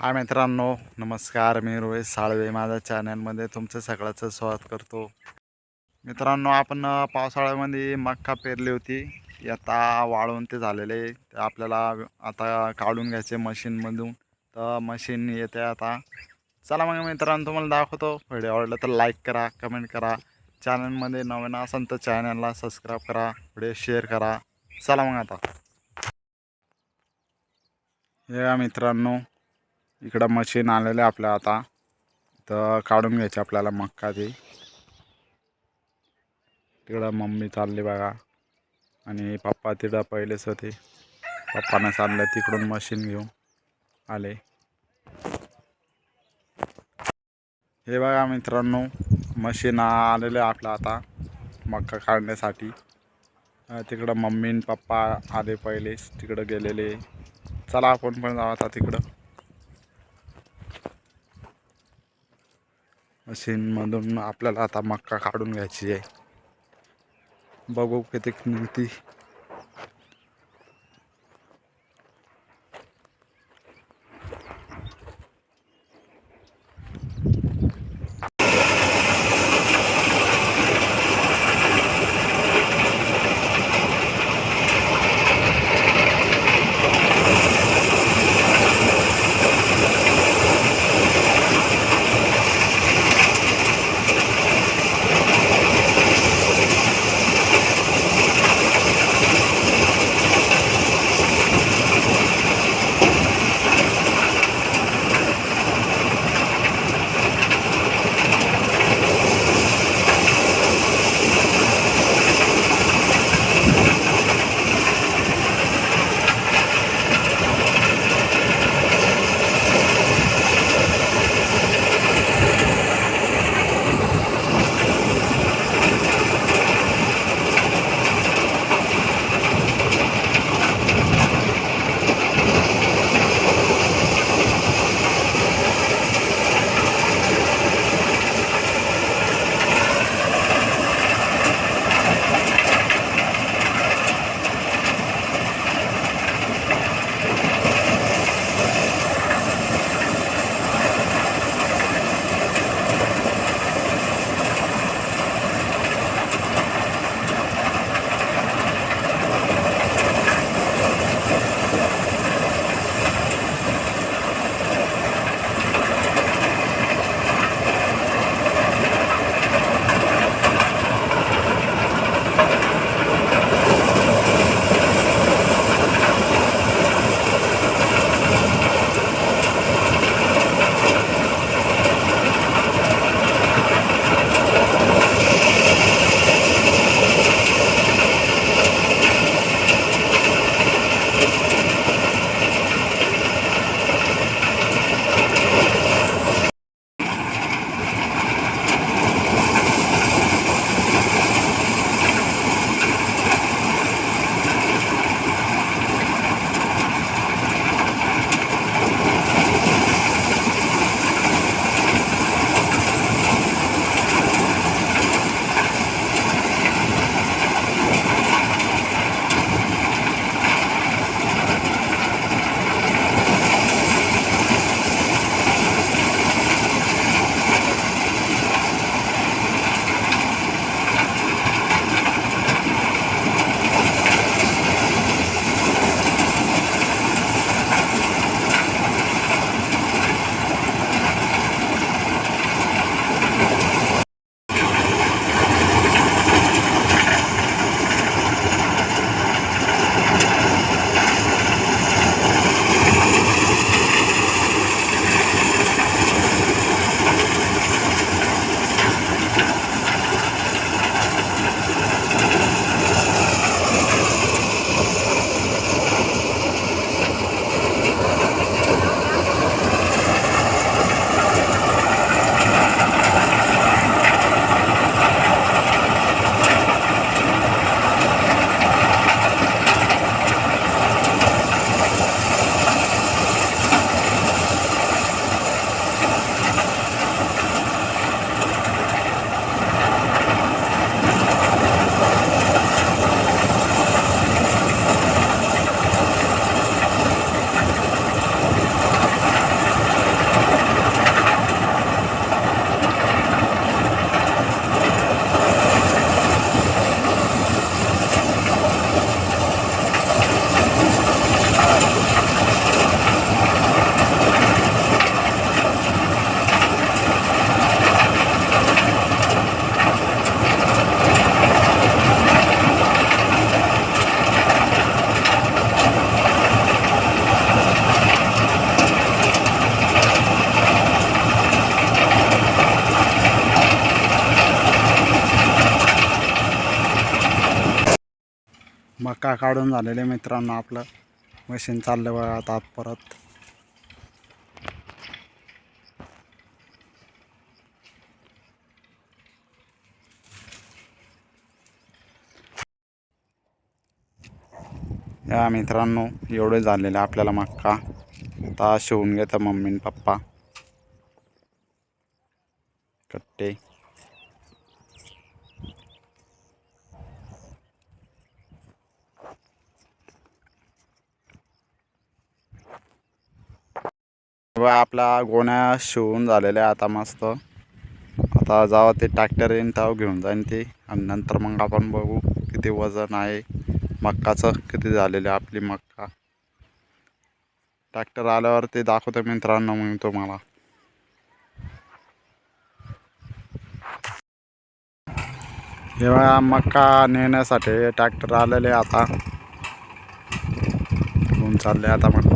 हाय मित्रांनो नमस्कार. मी रोहित साळवे. माझ्या चॅनलमध्ये तुमचं सगळ्याचं स्वागत करतो. मित्रांनो आपण पावसाळ्यामध्ये मक्का पेरली होती. आता वाळवून ते झालेले. ते आपल्याला आता काढून घ्यायचे मशीनमधून. तर मशीन येते आता. चला मग मित्रांनो तुम्हाला दाखवतो. व्हिडिओ आवडला तर लाईक करा कमेंट करा. चॅनलमध्ये नवीन असेल तर चॅनलला सबस्क्राईब करा व्हिडिओ शेअर करा. चला मग आता. या मित्रांनो इकडं मशीन आलेलं आहे आपल्या आता. तर काढून घ्यायचे आपल्याला मक्का ते. तिकडं मम्मी चालली बघा. आणि पप्पा तिकडं पहिलेच होते. पप्पानं चाललं तिकडून मशीन घेऊन आले. हे बघा मित्रांनो मशीन आलेलं आहे आपलं आता मक्का काढण्यासाठी. तिकडं मम्मी आणि पप्पा आले पहिलेच. तिकडं गेलेले. चला आपण पण जाऊ आता तिकडं. मशीनमधून आपल्याला आता मक्का काढून घ्यायची आहे. बघू किती निघती मक्का काढून झालेले मित्रांनो आपलं. मशीन चाललं बघा आता परत. या मित्रांनो एवढे झालेले आपल्याला मक्का. आता शिवून घेतं मम्मी पप्पा. कट्टे. बा आपला गोण्या शिवून झालेल्या आता मस्त. आता जावं ते ट्रॅक्टर येईन तेव्हा घेऊन जाईन ते. आणि नंतर मग आपण बघू किती वजन आहे. मक्काचं किती झालेलं आहे आपली मक्का. ट्रॅक्टर आल्यावर ते दाखवतो मित्रांनो मग तुम्हाला. हेवा मक्का नेण्यासाठी ट्रॅक्टर आलेले आता. घेऊन चालले आता मग.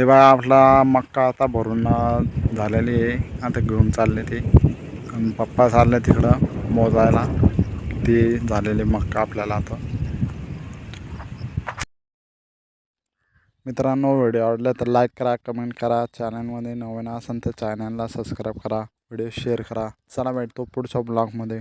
हे बघा आपला मक्का आता भरून झालेली आहे. आता घेऊन चालले ते. पप्पा चालले तिकडं मोजायला. किती झालेले मक्का आपल्याला आता. मित्रांनो व्हिडिओ आवडला तर लाईक करा कमेंट करा. चॅनलमध्ये नवीन असेल तर चॅनलला सबस्क्राईब करा. व्हिडिओ शेअर करा. चला भेटतो पुढच्या ब्लॉगमध्ये